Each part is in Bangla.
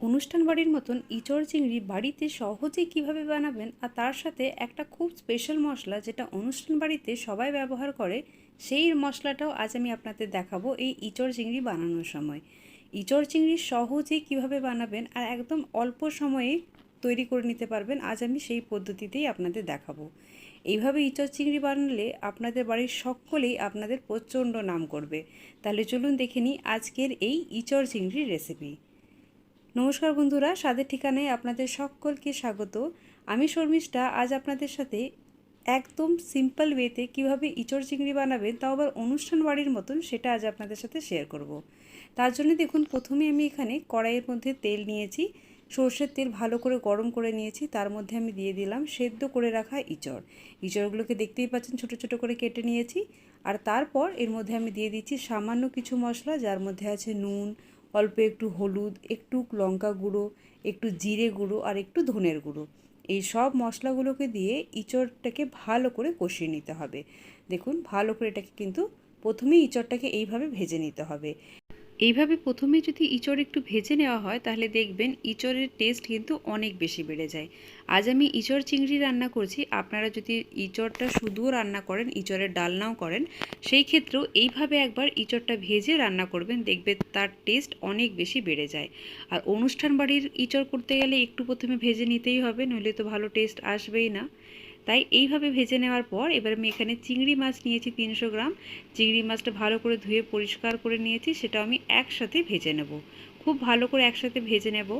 অনুষ্ঠান বাড়ির মতন ইচড় চিংড়ি বাড়িতে সহজেই কীভাবে বানাবেন আর তার সাথে একটা খুব স্পেশাল মশলা যেটা অনুষ্ঠান বাড়িতে সবাই ব্যবহার করে, সেই মশলাটাও আজ আমি আপনাদের দেখাবো এই ইচড় চিংড়ি বানানোর সময়। ইচড় চিংড়ি সহজেই কীভাবে বানাবেন আর একদম অল্প সময়ে তৈরি করে নিতে পারবেন, আজ আমি সেই পদ্ধতিতেই আপনাদের দেখাবো। এইভাবে ইচড় চিংড়ি বানালে আপনাদের বাড়ির সকলেই আপনাদের প্রচণ্ড নাম করবে। তাহলে চলুন দেখে নিই আজকের এই ইচড় চিংড়ির রেসিপি নমস্কার বন্ধুরা, স্বাদের ঠিকানায় আপনাদের সকলকে স্বাগত। আমি শর্মিষ্ঠা, আজ আপনাদের সাথে একদম সিম্পল ওয়েতে কীভাবে ইচড় চিংড়ি বানাবেন, তাও আবার অনুষ্ঠান বাড়ির মতন, সেটা আজ আপনাদের সাথে শেয়ার করব। তার জন্য দেখুন, প্রথমে আমি এখানে কড়াইয়ের মধ্যে তেল নিয়েছি, সর্ষের তেল ভালো করে গরম করে নিয়েছি, তার মধ্যে আমি দিয়ে দিলাম সেদ্ধ করে রাখা ইচড়। ইচড়গুলোকে দেখতেই পাচ্ছেন, ছোট ছোট করে কেটে নিয়েছি। আর তারপর এর মধ্যে আমি দিয়ে দিচ্ছি সামান্য কিছু মশলা, যার মধ্যে আছে নুন অল্প একটু হলুদ, একটু লঙ্কা গুঁড়ো, একটু জিরে গুঁড়ো আর একটু ধনের গুঁড়ো। এই সব মশলাগুলোকে দিয়ে ইঁচড়টাকে ভালো করে কষিয়ে নিতে হবে। দেখুন, ভালো করে এটাকে কিন্তু প্রথমেই ইঁচড়টাকে এইভাবে ভেজে নিতে হবে। এইভাবে প্রথমে যদি ইঁচড় একটু ভেজে নেওয়া হয়, তাহলে দেখবেন ইঁচড়ের টেস্ট কিন্তু অনেক বেশি বেড়ে যায়। আজ আমি ইঁচড় চিংড়ি রান্না করছি, আপনারা যদি ইঁচড়টা শুধুও রান্না করেন, ইঁচড়ের ডালনাও করেন, সেই ক্ষেত্রেও এইভাবে একবার ইঁচড়টা ভেজে রান্না করবেন দেখবে তার টেস্ট অনেক বেশি বেড়ে যায়। আর অনুষ্ঠান বাড়ির ইঁচড় করতে গেলে একটু প্রথমে ভেজে নিতেই হবে, নইলে তো ভালো টেস্ট আসবেই না। তাই এইভাবে ভেজে নেওয়ার পর এবার আমি এখানে চিংড়ি মাছ নিয়েছি তিনশো গ্রাম। চিংড়ি মাছটা ভালো করে ধুয়ে পরিষ্কার করে নিয়েছি সেটা আমি একসাথে ভেজে নেব। খুব ভালো করে একসাথে ভেজে নেব।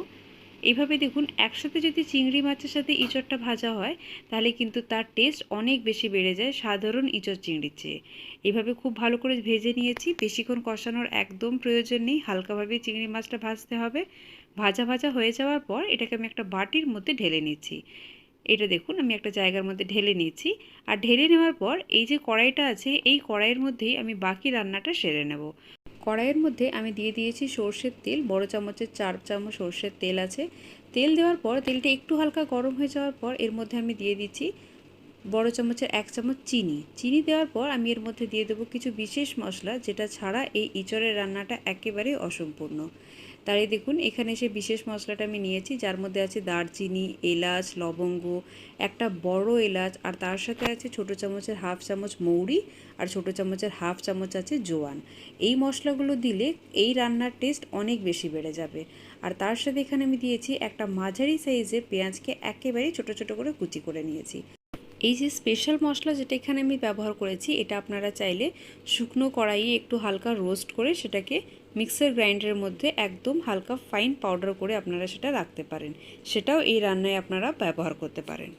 এইভাবে দেখুন, একসাথে যদি চিংড়ি মাছের সাথে ইঁচড়টা ভাজা হয়, তাহলে কিন্তু তার টেস্ট অনেক বেশি বেড়ে যায় সাধারণ ইঁচড় চিংড়ির চেয়ে। এইভাবে খুব ভালো করে ভেজে নিয়েছি, বেশিক্ষণ কষানোর একদম প্রয়োজন নেই, হালকাভাবে চিংড়ি মাছটা ভাজতে হবে। ভাজা ভাজা হয়ে যাওয়ার পর এটাকে আমি একটা বাটির মধ্যে ঢেলে নিচ্ছি। এটা দেখুন, আমি একটা জায়গার মধ্যে ঢেলে নিয়েছি। আর ঢেলে নেওয়ার পর এই যে কড়াইটা আছে, এই কড়াইয়ের মধ্যেই আমি বাকি রান্নাটা সেরে নেব। কড়াইয়ের মধ্যে আমি দিয়ে দিয়েছি সর্ষের তেল, বড় চামচের চার চামচ সর্ষের তেল আছে। তেল দেওয়ার পর, তেলটা একটু হালকা গরম হয়ে যাওয়ার পর, এর মধ্যে আমি দিয়ে দিচ্ছি বড় চামচের এক চামচ চিনি। চিনি দেওয়ার পর, আমি এর মধ্যে দিয়ে দেবো কিছু বিশেষ মশলা, যেটা ছাড়া এই ইঁচড়ের রান্নাটা একেবারেই অসম্পূর্ণ। তাই দেখুন, এখানে সে বিশেষ মশলাটা আমি নিয়েছি, যার মধ্যে আছে দারচিনি, এলাচ, লবঙ্গ, একটা বড় এলাচ, আর তার সাথে আছে ছোটো চামচের হাফ চামচ মৌরি, আর ছোটো চামচের হাফ চামচ আছে জোয়ান। এই মশলাগুলো দিলে এই রান্নার টেস্ট অনেক বেশি বেড়ে যাবে। আর তার সাথে এখানে আমি দিয়েছি একটা মাঝারি সাইজের পেঁয়াজকে একেবারেই ছোটো ছোটো করে কুচি করে নিয়েছি। এই যে স্পেশাল মশলা যেটা এখানে আমি ব্যবহার করেছি, এটা আপনারা চাইলে শুকনো কড়াইয়ে একটু হালকা রোস্ট করে সেটাকে মিক্সার গ্রাইন্ডারের মধ্যে একদম হালকা ফাইন পাউডার করে আপনারা সেটা রাখতে পারেন। সেটাও এই রান্নায় আপনারা ব্যবহার করতে পারেন।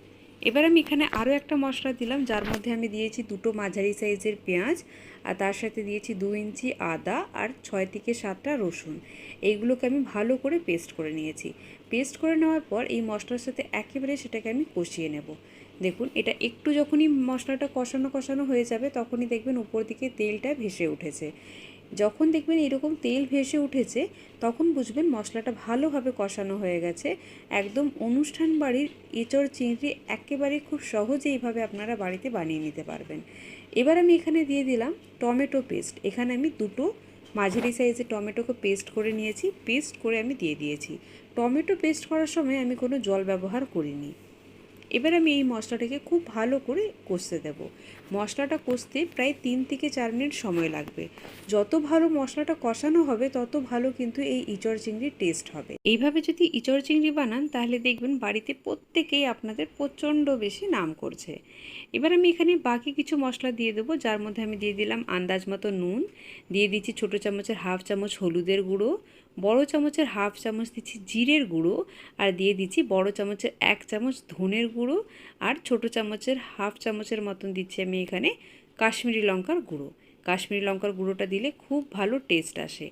এবার আমি এখানে আরও একটা মশলা দিলাম, যার মধ্যে আমি দিয়েছি দুটো মাঝারি সাইজের পেঁয়াজ, আর তার সাথে দিয়েছি দু ইঞ্চি আদা আর ছয় থেকে সাতটা রসুন। এইগুলোকে আমি ভালো করে পেস্ট করে নিয়েছি। পেস্ট করে নেওয়ার পর এই মশলার সাথে একেবারে সেটাকে আমি কষিয়ে নেব। দেখুন, এটা একটু যখনই মশলাটা কষানো কষানো হয়ে যাবে, তখনই দেখবেন উপর দিকে তেলটা ভেসে উঠেছে। যখন দেখবেন এরকম তেল ভেসে উঠেছে, তখন বুঝবেন মশলাটা ভালোভাবে কষানো হয়ে গেছে। একদম অনুষ্ঠান বাড়ির এঁচড় চিংড়ি একেবারে খুব সহজে এইভাবে আপনারা বাড়িতে বানিয়ে নিতে পারবেন। এবার আমি এখানে দিয়ে দিলাম টমেটো পেস্ট। এখানে আমি দুটো মাঝারি সাইজে টমেটোকে পেস্ট করে নিয়েছি। পেস্ট করে আমি দিয়ে দিয়েছি। টমেটো পেস্ট করার সময় আমি কোনো জল ব্যবহার করিনি। এবার আমি এই মশলাটাকে খুব ভালো করে কষতে দেব। মশলাটা কষতে প্রায় তিন থেকে চার মিনিট সময় লাগবে। যত ভালো মশলাটা কষানো হবে, তত ভালো কিন্তু এই ইচড় চিংড়ির টেস্ট হবে। এইভাবে যদি ইচড় চিংড়ি বানান, তাহলে দেখবেন বাড়িতে প্রত্যেকেই আপনাদের প্রচণ্ড বেশি নাম করছে। এবার আমি এখানে বাকি কিছু মশলা দিয়ে দেবো, যার মধ্যে আমি দিয়ে দিলাম আন্দাজ মতো নুন, দিয়ে দিচ্ছি ছোটো চামচের হাফ চামচ হলুদের গুঁড়ো বড় চামচের হাফ চামচ দিচ্ছি জিরের গুঁড়ো আর দিয়ে দিচ্ছি বড় চামচের এক চামচ ধনের গুঁড়ো আর ছোট চামচের হাফ চামচের মতন দিচ্ছি আমি এখানে কাশ্মীরি লঙ্কার গুঁড়ো। কাশ্মীরি লঙ্কার গুঁড়োটা দিলে খুব ভালো টেস্ট আসে।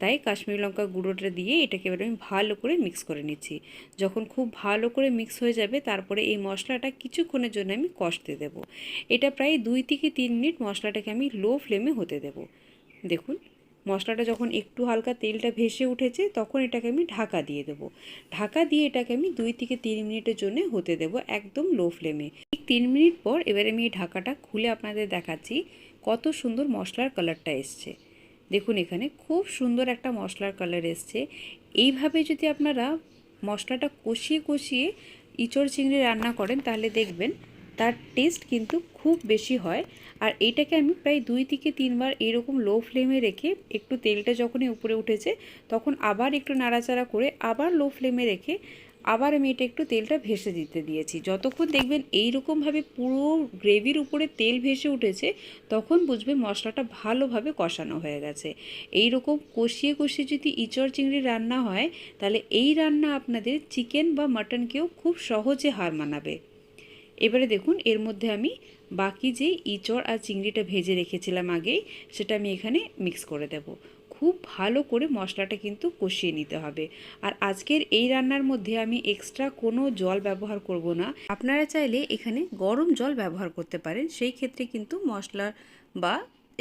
তাই কাশ্মীরি লঙ্কার গুঁড়োটা দিয়ে এটাকে এবার আমি ভালো করে মিক্স করে নিচ্ছি। যখন খুব ভালো করে মিক্স হয়ে যাবে তারপরে এই মশলাটা কিছুক্ষণের জন্য আমি কষতে দেব। এটা প্রায় দুই থেকে তিন মিনিট মশলাটাকে আমি লো ফ্লেমে হতে দেব। দেখুন। মশলাটা যখন একটু হালকা তেলটা ভেসে উঠেছে, তখন এটাকে আমি ঢাকা দিয়ে দেবো। ঢাকা দিয়ে এটাকে আমি দুই থেকে তিন মিনিটের জন্য হতে দেবো একদম লো ফ্লেমে ঠিক তিন মিনিট পর এবার আমি এই ঢাকাটা খুলে আপনাদের দেখাচ্ছি কত সুন্দর মশলার কালারটা এসছে। দেখুন এখানে খুব সুন্দর একটা মশলার কালার এসছে। এইভাবে যদি আপনারা মশলাটা কষিয়ে কষিয়ে ইঁচড় চিংড়ি রান্না করেন, তাহলে দেখবেন তার টেস্ট কিন্তু খুব বেশি হয়। আর এইটাকে আমি প্রায় দুই থেকে তিনবার এরকম লো ফ্লেমে রেখে একটু তেলটা যখনই উপরে উঠেছে, তখন আবার একটু নাড়াচাড়া করে আবার লো ফ্লেমে রেখে আবার আমি এটা একটু তেলটা ভেসে দিতে দিয়েছি। যতক্ষণ দেখবেন এই রকমভাবে পুরো গ্রেভির উপরে তেল ভেসে উঠেছে, তখন বুঝবে মশলাটা ভালোভাবে কষানো হয়ে গেছে। এই রকম কষিয়ে কষিয়ে যদি ইঁচড় চিংড়ি রান্না হয়, তাহলে এই রান্না আপনাদের চিকেন বা মাটনকেও খুব সহজে হার মানাবে। এবারে দেখুন, এর মধ্যে আমি বাকি যে ইচড় আর চিংড়িটা ভেজে রেখেছিলাম আগেই, সেটা আমি এখানে মিক্স করে দেব। খুব ভালো করে মশলাটা কিন্তু কষিয়ে নিতে হবে। আর আজকের এই রান্নার মধ্যে আমি এক্সট্রা কোনো জল ব্যবহার করব না। আপনারা চাইলে এখানে গরম জল ব্যবহার করতে পারেন। সেই ক্ষেত্রে কিন্তু মশলা বা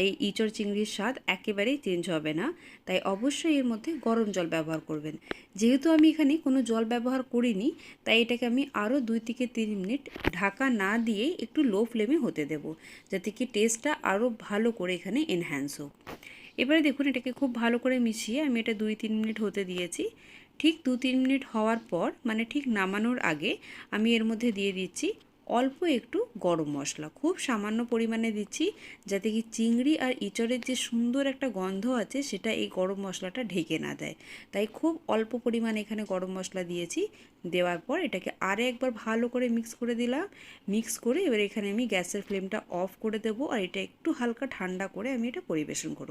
এই ইঁচড় চিংড়ির স্বাদ একেবারেই চেঞ্জ হবে না। তাই অবশ্যই এর মধ্যে গরম জল ব্যবহার করবেন। যেহেতু আমি এখানে কোনো জল ব্যবহার করিনি, তাই এটাকে আমি আরও দুই থেকে তিন মিনিট ঢাকা না দিয়ে একটু লো ফ্লেমে হতে দেব, যাতে কি টেস্টটা আরও ভালো করে এখানে এনহ্যান্স হোক। এবারে দেখুন এটাকে খুব ভালো করে মিশিয়ে আমি এটা দুই তিন মিনিট হতে দিয়েছি। ঠিক দু তিন মিনিট হওয়ার পর মানে ঠিক নামানোর আগে আমি এর মধ্যে দিয়ে দিচ্ছি অল্প একটু গরম মশলা। খুব সামান্য পরিমাণে দিচ্ছি, যাতে কি চিংড়ি আর ইঁচড়ের যে সুন্দর একটা গন্ধ আছে, সেটা এই গরম মশলাটা ঢেকে না দেয়। তাই খুব অল্প পরিমাণে এখানে গরম মশলা দিয়েছি। দেওয়ার পর এটাকে আরে একবার ভালো করে মিক্স করে দিলাম। মিক্স করে এবার এখানে আমি গ্যাসের ফ্লেমটা অফ করে দেবো আর এটা একটু হালকা ঠান্ডা করে আমি এটা পরিবেশন করব।